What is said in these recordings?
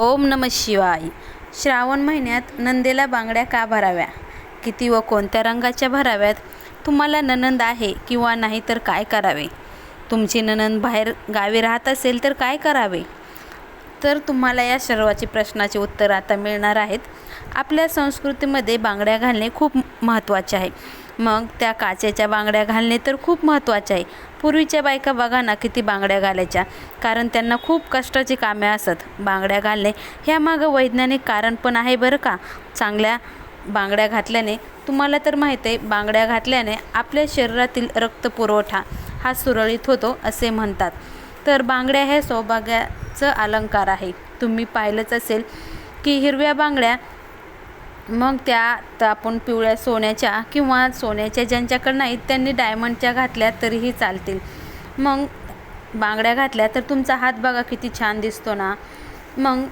ओम नम शिवाय. श्रावण महिन्यात नंदेला बांगड्या का भराव्या? किती व कोणत्या रंगाच्या भराव्यात? तुम्हाला ननंद आहे किंवा नाही तर काय करावे? तुमची ननंद बाहेर गावी राहत असेल तर काय करावे? तर तुम्हाला या सर्वाचे प्रश्नाचे उत्तर आता मिळणार आहेत. आपल्या संस्कृतीमध्ये बांगड्या घालणे खूप महत्त्वाचे आहे. मग त्या काचेच्या बांगड्या घालणे तर खूप महत्त्वाचे आहे. पूर्वीच्या बायका बघा ना किती बांगड्या घालायच्या. कारण त्यांना खूप कष्टाची कामे असत. बांगड्या घालणे ह्यामागं वैज्ञानिक कारण पण आहे बरं का. चांगल्या बांगड्या घातल्याने तुम्हाला तर माहीत आहे बांगड्या घातल्याने आपल्या शरीरातील रक्तपुरवठा हा सुरळीत होतो असे म्हणतात. तर बांगड्या हे सौभाग्याचं अलंकार आहे. तुम्ही पाहिलंच असेल की हिरव्या बांगड्या मग त्या आपण पिवळ्या सोन्याच्या किंवा सोन्याच्या ज्यांच्याकडे नाहीत त्यांनी डायमंडच्या घातल्या तरीही चालतील. मग बांगड्या घातल्या तर तुमचा हात बघा किती छान दिसतो ना. मग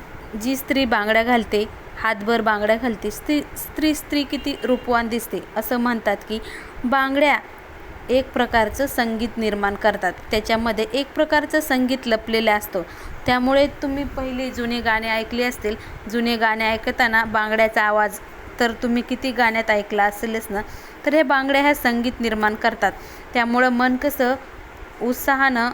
जी स्त्री बांगड्या घालते हातभर बांगड्या घालते स्त्री स्त्री स्त्री किती रूपवान दिसते असं म्हणतात की बांगड्या एक प्रकारचं संगीत निर्माण करतात. त्याच्यामध्ये एक प्रकारचं संगीत लपलेलं असतो. त्यामुळे तुम्ही पहिले जुने गाणे ऐकले असतील. जुने गाणे ऐकताना बांगड्याचा आवाज तर तुम्ही किती गाण्यात ऐकला असेलच ना? तर हे बांगड्या ह्या संगीत निर्माण करतात. त्यामुळं मन कसं? उत्साहानं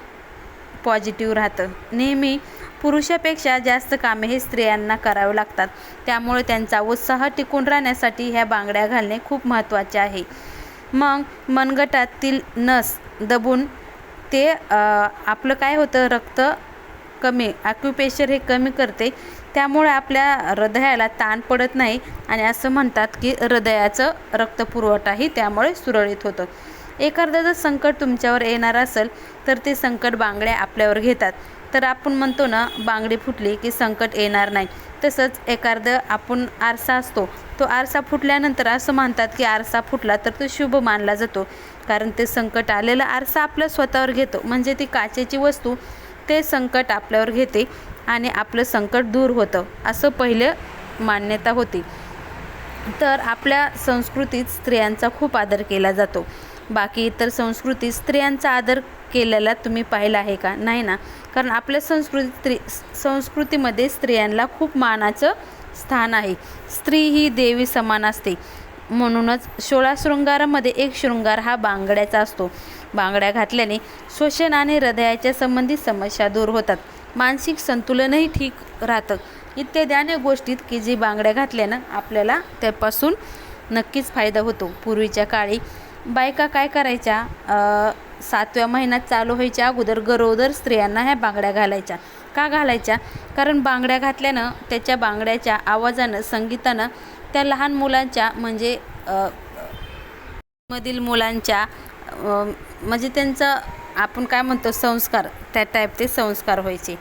पॉझिटिव्ह राहतं. नेहमी पुरुषापेक्षा जास्त कामे हे स्त्रियांना करावे लागतात. त्यामुळे त्यांचा उत्साह टिकून राहण्यासाठी ह्या बांगड्या घालणे खूप महत्त्वाचे आहे. मग मनगटातील नस दबून ते आपलं काय होतं रक्त कमी ॲक्युपेशर हे कमी करते. त्यामुळे आपल्या हृदयाला ताण पडत नाही आणि असं म्हणतात की हृदयाचं रक्तपुरवठाही त्यामुळे सुरळीत होतं. एखादं जर संकट तुमच्यावर येणार असेल तर ते संकट बांगड्या आपल्यावर घेतात. तर आपण म्हणतो ना बांगडी फुटली की संकट येणार नाही. तसंच एखादं आपण आरसा असतो तो आरसा फुटल्यानंतर असं म्हणतात की आरसा फुटला तर तो शुभ मानला जातो. कारण ते संकट आलेलं आरसा आपलं स्वतःवर घेतो. म्हणजे ती काचेची वस्तू ते संकट आपल्यावर घेते आणि आपलं संकट दूर होतं असं पहिलं मान्यता होती. तर आपल्या संस्कृतीत स्त्रियांचा खूप आदर केला जातो. बाकी इतर संस्कृतीत स्त्रियांचा आदर केलेला तुम्ही पाहिला आहे का? नाही ना? कारण आपल्या संस्कृती स्त्री संस्कृतीमध्ये स्त्रियांना खूप मानाचं स्थान आहे. स्त्री ही देवी समान असते. म्हणूनच सोळा शृंगारामध्ये एक शृंगार हा बांगड्याचा असतो. बांगड्या घातल्याने श्वसन आणि हृदयाच्या संबंधित समस्या दूर होतात. मानसिक संतुलनही ठीक राहतं. इत्यादी अनेक गोष्टीत की जी बांगड्या घातल्यानं आपल्याला त्यापासून नक्कीच फायदा होतो. पूर्वीच्या काळी बायका काय करायच्या? सातव्या महिन्यात चालू व्हायच्या अगोदर गरोदर स्त्रियांना ह्या बांगड्या घालायच्या. का घालायच्या? कारण बांगड्या घातल्यानं त्याच्या बांगड्याच्या आवाजानं संगीतानं त्या लहान मुलांच्या म्हणजे मधील मुलांच्या म्हणजे त्यांचं आपण काय म्हणतो संस्कार त्या टाईप ते संस्कार व्हायचे.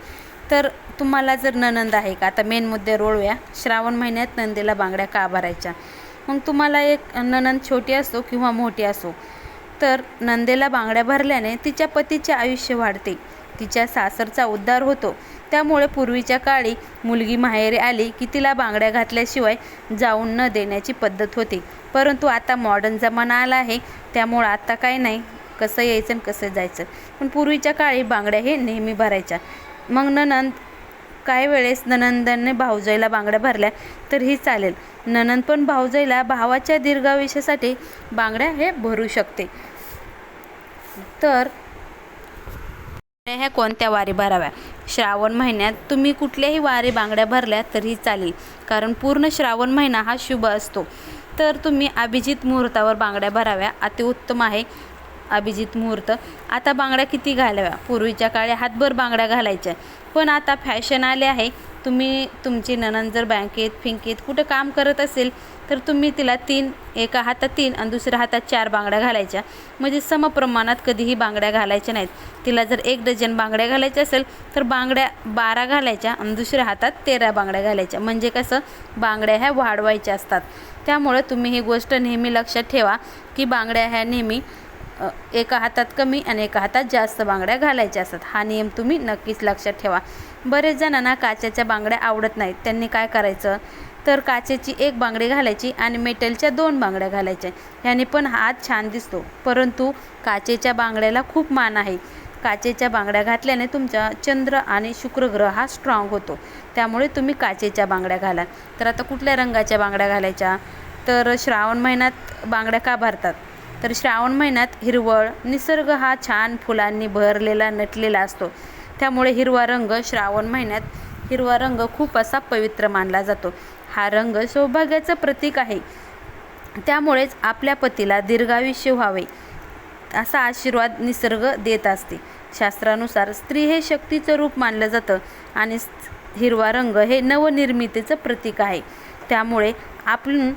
तर तुम्हाला जर ननंद आहे का? आता मेन मुद्दे रोळूया. श्रावण महिन्यात नंदीला बांगड्या का भरायच्या? मग तुम्हाला एक ननंद छोटी असो किंवा मोठी असो तर नंदेला बांगड्या भरल्याने तिच्या पतीचे आयुष्य वाढते. तिच्या सासरचा उद्धार होतो. त्यामुळे पूर्वीच्या काळी मुलगी माहेरी आली की तिला बांगड्या घातल्याशिवाय जाऊन न देण्याची पद्धत होती. परंतु आता मॉडर्न जमाना आला आहे. त्यामुळं आता काय नाही कसं यायचं आणि कसं जायचं. पण पूर्वीच्या काळी बांगड्या हे नेहमी भरायच्या. मग ननंद काही वेळेस ननंदने भाऊजाईला बांगड्या भरल्या तरीही चालेल. ननंद पण भाऊजाईला भावाच्या दीर्घायुष्यासाठी बांगड्या हे भरू शकते. तर ह्या कोणत्या वारी भराव्या? श्रावण महिन्यात तुम्ही कुठल्याही वारी बांगड्या भरल्या तरीही चालेल कारण पूर्ण श्रावण महिना हा शुभ असतो. तर तुम्ही अभिजित मुहूर्तावर बांगड्या भराव्या अतिउत्तम आहे. अभिजित मुहूर्त. आता बांगड्या किती घालाव्या? पूर्वीच्या काळी हातभर बांगड्या घालायच्या. पण आता फॅशन आले आहे. तुम्ही तुमची ननंद जर बँकेत फिंकेत कुठं काम करत असेल तर तुम्ही तिला तीन एका हातात तीन आणि दुसऱ्या हातात चार बांगड्या घालायच्या. म्हणजे समप्रमाणात कधीही बांगड्या घालायच्या नाहीत. तिला जर एक डझन बांगड्या घालायच्या असेल तर बांगड्या बारा घालायच्या आणि दुसऱ्या हातात तेरा बांगड्या घालायच्या. म्हणजे कसं? बांगड्या ह्या वाढवायच्या असतात. त्यामुळं तुम्ही ही गोष्ट नेहमी लक्षात ठेवा की बांगड्या ह्या नेहमी एका हातात कमी आणि एका हातात जास्त बांगड्या घालायच्या असतात. हा नियम तुम्ही नक्कीच लक्षात ठेवा. बरेच जणांना काचेच्या बांगड्या आवडत नाहीत. त्यांनी काय करायचं? तर काचेची एक बांगडी घालायची आणि मेटलच्या दोन बांगड्या घालायच्या. ह्याने पण हात छान दिसतो. परंतु काचेच्या बांगड्याला खूप मान आहे. काचेच्या बांगड्या घातल्याने तुमचा चंद्र आणि शुक्र ग्रह हा स्ट्रॉंग होतो. त्यामुळे तुम्ही काचेच्या बांगड्या घाला. तर आता कुठल्या रंगाच्या बांगड्या घालायच्या? तर श्रावण महिन्यात बांगड्या का भरतात? तर श्रावण महिन्यात हिरवळ निसर्ग हा छान फुलांनी बहरलेला नटलेला असतो. त्यामुळे हिरवा रंग श्रावण महिन्यात हिरवा रंग खूप असा पवित्र मानला जातो. हा रंग सौभाग्याचं प्रतीक आहे. त्यामुळेच आपल्या पतीला दीर्घायुष्य व्हावे असा आशीर्वाद निसर्ग देत असते. शास्त्रानुसार स्त्री हे शक्तीचं रूप मानलं जातं आणि हिरवा रंग हे नवनिर्मितीचं प्रतीक आहे. त्यामुळे आपण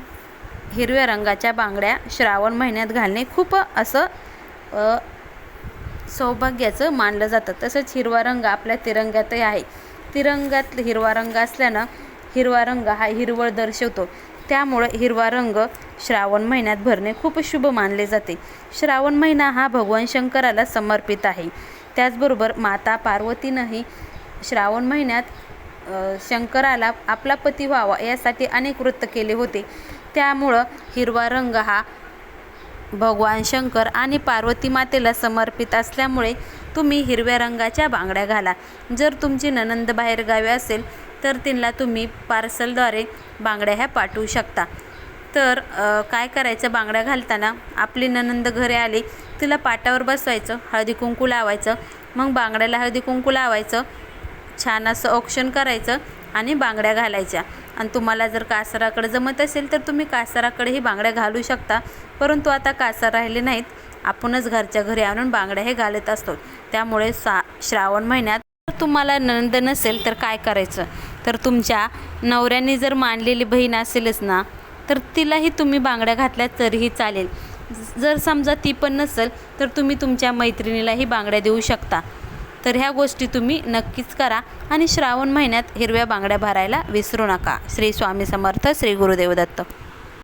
हिरव्या रंगाच्या बांगड्या श्रावण महिन्यात घालणे खूप असं सौभाग्याचं मानलं जातं. तसंच हिरवा रंग आपल्या तिरंग्यातही आहे. तिरंग्यात हिरवा रंग असल्यानं हिरवा रंग हा हिरवळ दर्शवतो. त्यामुळं हिरवा रंग श्रावण महिन्यात भरणे खूप शुभ मानले जाते. श्रावण महिना हा भगवान शंकराला समर्पित आहे. त्याचबरोबर माता पार्वतीनंही श्रावण महिन्यात शंकराला आपला पती व्हावा यासाठी अनेक वृत्त केले होते. त्यामुळं हिरवा रंग हा भगवान शंकर आणि पार्वती मातेला समर्पित असल्यामुळे तुम्ही हिरव्या रंगाच्या बांगड्या घाला. जर तुमची ननंद बाहेरगावी असेल तर तिला तुम्ही पार्सलद्वारे बांगड्या ह्या पाठवू शकता. तर काय करायचं? बांगड्या घालताना आपली ननंद घरी आली तिला पाटावर बसवायचं हळदी कुंकू लावायचं मग बांगड्याला हळदी कुंकू लावायचं छान असं ऑप्शन करायचं आणि बांगड्या घालायच्या. आणि तुम्हाला जर कासाराकडे जमत असेल तर तुम्ही कासाराकडेही बांगड्या घालू शकता. परंतु आता कासार राहिले नाहीत. आपणच घरच्या घरी आणून बांगड्या हे घालत असतो. त्यामुळे सा श्रावण महिन्यात जर तुम्हाला नंद नसेल तर काय करायचं? तर तुमच्या नवऱ्याने जर मानलेली बहीण असेलच ना तर तिलाही तुम्ही बांगड्या घातल्या तरीही चालेल. जर समजा ती पण नसेल तर तुम्ही तुमच्या मैत्रिणीलाही बांगड्या देऊ शकता. तर ह्या गोष्टी तुम्ही नक्कीच करा आणि श्रावण महिन्यात हिरव्या बांगड्या भरायला विसरू नका. श्री स्वामी समर्थ श्री गुरुदेव दत्त.